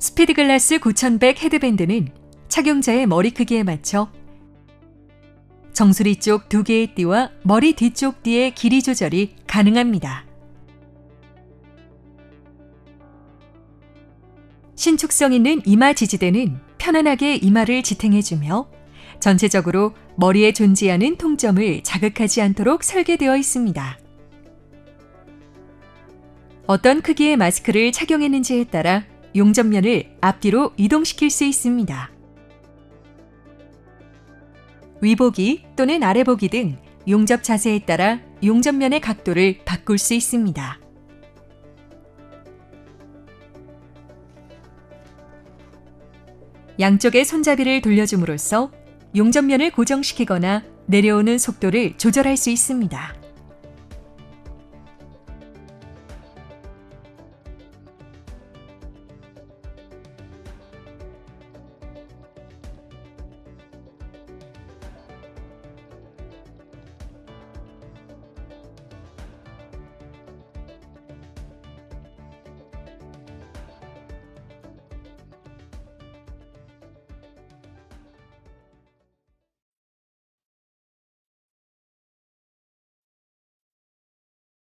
스피드글라스 9100 헤드밴드는 착용자의 머리 크기에 맞춰 정수리 쪽 두 개의 띠와 머리 뒤쪽 띠의 길이 조절이 가능합니다. 신축성 있는 이마 지지대는 편안하게 이마를 지탱해주며 전체적으로 머리에 존재하는 통점을 자극하지 않도록 설계되어 있습니다. 어떤 크기의 마스크를 착용했는지에 따라 용접면을 앞뒤로 이동시킬 수 있습니다. 위보기 또는 아래보기 등 용접 자세에 따라 용접면의 각도를 바꿀 수 있습니다. 양쪽의 손잡이를 돌려줌으로써 용접면을 고정시키거나 내려오는 속도를 조절할 수 있습니다.